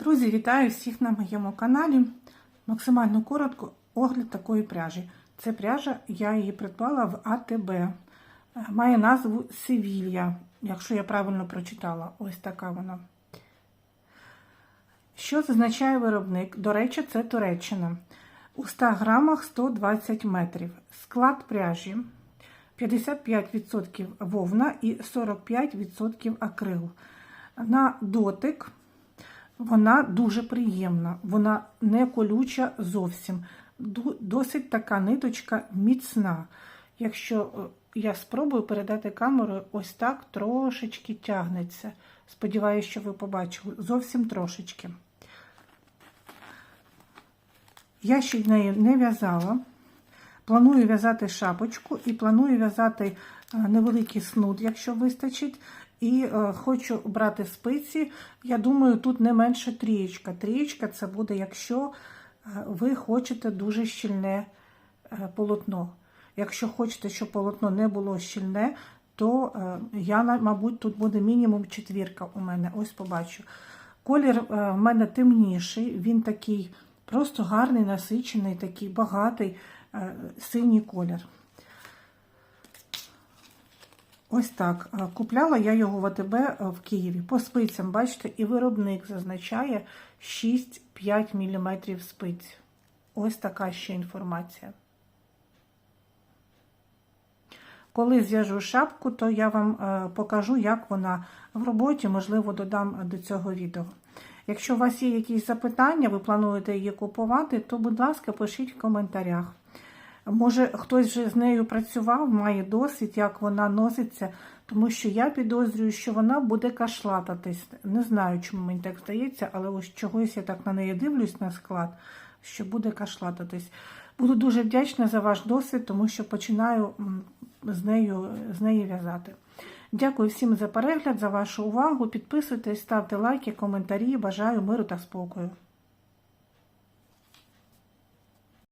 Друзі, вітаю всіх на моєму каналі. Максимально коротко огляд такої пряжі. Це пряжа, я її придбала в АТБ. Е, Має назву Севілья, якщо я правильно прочитала. Ось така вона. Що зазначає виробник? До речі, це Туреччина. У 100 грамах 120 метрів. Склад пряжі 55% вовна і 45% акрил. На дотик вона дуже приємна, вона не колюча зовсім. Досить така ниточка міцна. Якщо е, я спробую передати камерою, ось так трошечки тягнеться. Сподіваюся, що ви побачили. Зовсім трошечки. Я ще нею не в'язала. Планую в'язати шапочку і планую в'язати е, невеликий снуд, якщо вистачить. І е, хочу брати спиці. Я думаю, тут не менше трієчка. Трієчка це буде, якщо е, ви хочете дуже щільне е, полотно. Якщо хочете, щоб полотно не було щільне, то е, я, мабуть, тут буде мінімум четвірка у мене. Ось побачу. Колір е, в мене темніший, він такий просто гарний, насичений, такий багатий синій колір. Ось так. Е, Купляла я його в АТБ е, в Києві. По спицям, бачите, і виробник зазначає 6-5 мм спиць. Ось така ще інформація. Коли зв'яжу шапку, то я вам е, покажу, як вона в роботі, можливо, додам до цього відео. Якщо у вас є якісь запитання, ви плануєте її купувати, то, будь ласка, пишіть в коментарях. Може, хтось вже з нею працював, має досвід, як вона носиться, тому що я підозрюю, що вона буде кашлататись. Не знаю, чому мені так здається, але ось чогось я так на неї дивлюсь на склад, що буде кашлататись. Буду дуже вдячна за ваш досвід, тому що починаю з нею, з неї в'язати. Дякую всім за перегляд, за вашу увагу. Підписуйтесь, ставте лайки, коментарі. Бажаю миру та спокою.